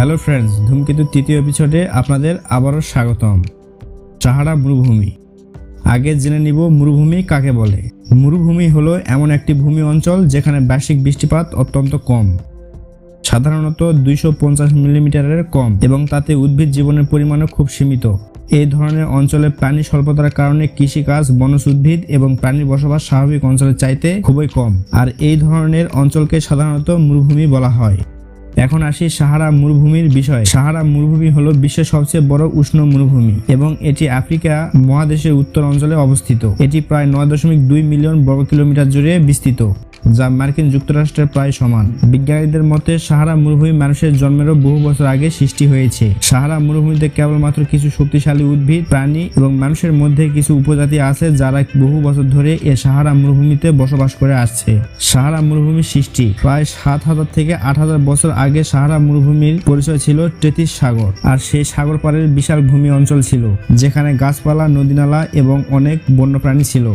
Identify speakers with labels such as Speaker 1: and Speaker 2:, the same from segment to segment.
Speaker 1: Hello friends ধূমকেতু তৃতীয় এপিসোডে আপনাদের আবারও স্বাগতম। সাহারা মরুভূমি। আগে জেনে নিব মরুভূমি কাকে বলে। মরুভূমি হলো এমন একটি ভূমি অঞ্চল যেখানে বার্ষিক বৃষ্টিপাত অত্যন্ত কম, সাধারণত দুইশো পঞ্চাশ মিলিমিটারের কম, এবং তাতে উদ্ভিদ জীবনের পরিমাণও খুব সীমিত। এই ধরনের অঞ্চলে প্রাণী স্বল্পতার কারণে কৃষিকাজ, বনজ উদ্ভিদ এবং প্রাণীর বসবাস স্বাভাবিক অঞ্চলের চাইতে খুবই কম। আর এই ধরনের অঞ্চলকে সাধারণত মরুভূমি বলা হয়। এখন আসি সাহারা মরুভূমির বিষয়। সাহারা মরুভূমি হল বিশ্বের সবচেয়ে বড় উষ্ণ মরুভূমি এবং এটি আফ্রিকা মহাদেশের উত্তর অঞ্চলে অবস্থিত। এটি প্রায় নয় দশমিক দুই মিলিয়ন বর্গ কিলোমিটার জুড়ে বিস্তৃত। যা মার্কিন যুক্তরাষ্ট্রের প্রায় সমান। বিজ্ঞানীদের মতে, সাহারা মরুভূমি মানুষের জন্মেরও বহু বছর আগে সৃষ্টি হয়েছে। সাহারা মরুভূমিতে কেবলমাত্র কিছু শক্তিশালী উদ্ভিদ, প্রাণী এবং মানুষের মধ্যে কিছু উপজাতি আছে যারা বহু বছর ধরে এ সাহারা মরুভূমিতে বসবাস করে আসছে। সাহারা মরুভূমির সৃষ্টি প্রায় সাত হাজার থেকে আট হাজার বছর আগে সাহারা মরুভূমির পরিচয় ছিল টেতিস সাগর আর সেই সাগর পাড়ের বিশাল ভূমি অঞ্চল ছিল, যেখানে গাছপালা, নদীনালা এবং অনেক বন্যপ্রাণী ছিল।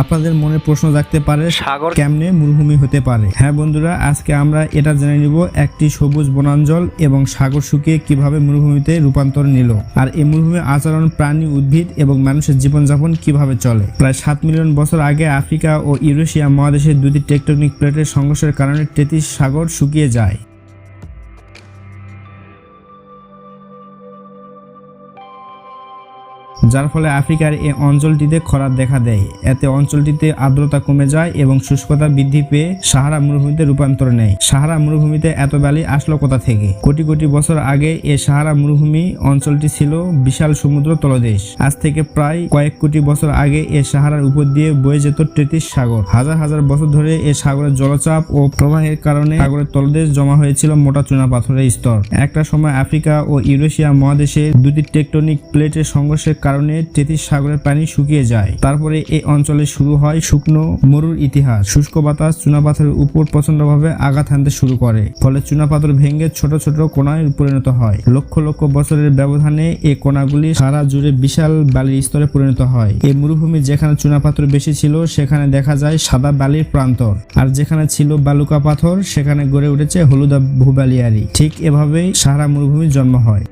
Speaker 1: আপনাদের মনে প্রশ্ন জাগতে পারে
Speaker 2: সাগর
Speaker 1: কেমনে মরুভূমি হতে পারে? হ্যাঁ বন্ধুরা আজকে আমরা এটা জেনে নিব একটি সবুজ বনাঞ্চল এবং সাগর শুকিয়ে কীভাবে মরুভূমিতে রূপান্তর নিল। আর এই মরুভূমির আচরণ প্রাণী উদ্ভিদ এবং মানুষের জীবনযাপন কীভাবে চলে? প্রায় সাত মিলিয়ন বছর আগে আফ্রিকা ও ইউরেশিয়া মহাদেশের দুটি টেকটনিক প্লেটের সংঘর্ষের কারণে টেতিস সাগর শুকিয়ে যায়। যার ফলে আফ্রিকার এই অঞ্চলটিতে খরার দেখা দেয়। এতে অঞ্চলটিতে আর্দ্রতা কমে যায় এবং শুষ্কতা বৃদ্ধি পেয়ে সাহারা মরুভূমিতে রূপান্তর নেয়। সাহারা মরুভূমিতে এত বালি আসলো কোথা থেকে? কোটি কোটি বছর আগে এই সাহারা মরুভূমি অঞ্চলটি ছিল বিশাল সমুদ্র তলদেশ। আজ থেকে প্রায় কয়েক কোটি বছর আগে এই সাহারার উপর দিয়ে বয়ে যেত টেতিস সাগর। হাজার হাজার বছর ধরে এই সাগরের জলচাপ ও প্রবাহের কারণে সাগরের তলদেশ জমা হয়েছিল মোটা চুনা পাথরের স্তর। একটা সময় আফ্রিকা ও ইউরেশিয়া মহাদেশে দুটি টেকটনিক প্লেটের সংঘর্ষের কারণে তেতিস সাগরের পানি শুকিয়ে যায়। তারপরে এই অঞ্চলে শুরু হয় শুকনো মরুর ইতিহাস। শুষ্ক বাতাস চুনাপাথরের উপর প্রচন্ডভাবে আঘাত হানতে শুরু করে, ফলে চুনাপাথর ভেঙে ছোট ছোট কোনায় পরিণত হয়। লক্ষ লক্ষ বছরের ব্যবধানে এই কোনাগুলি সারা জুড়ে বিশাল বালির স্তরে পরিণত হয়। এই মরুভূমি যেখানে চুনাপাথর বেশি ছিল, সেখানে দেখা যায় সাদা বালির প্রান্তর। আর যেখানে ছিল বালুকা পাথর, সেখানে গড়ে উঠেছে হলুদা ভূবালিয়ারি। ঠিক এভাবেই সাহারা মরুভূমির জন্ম হয়।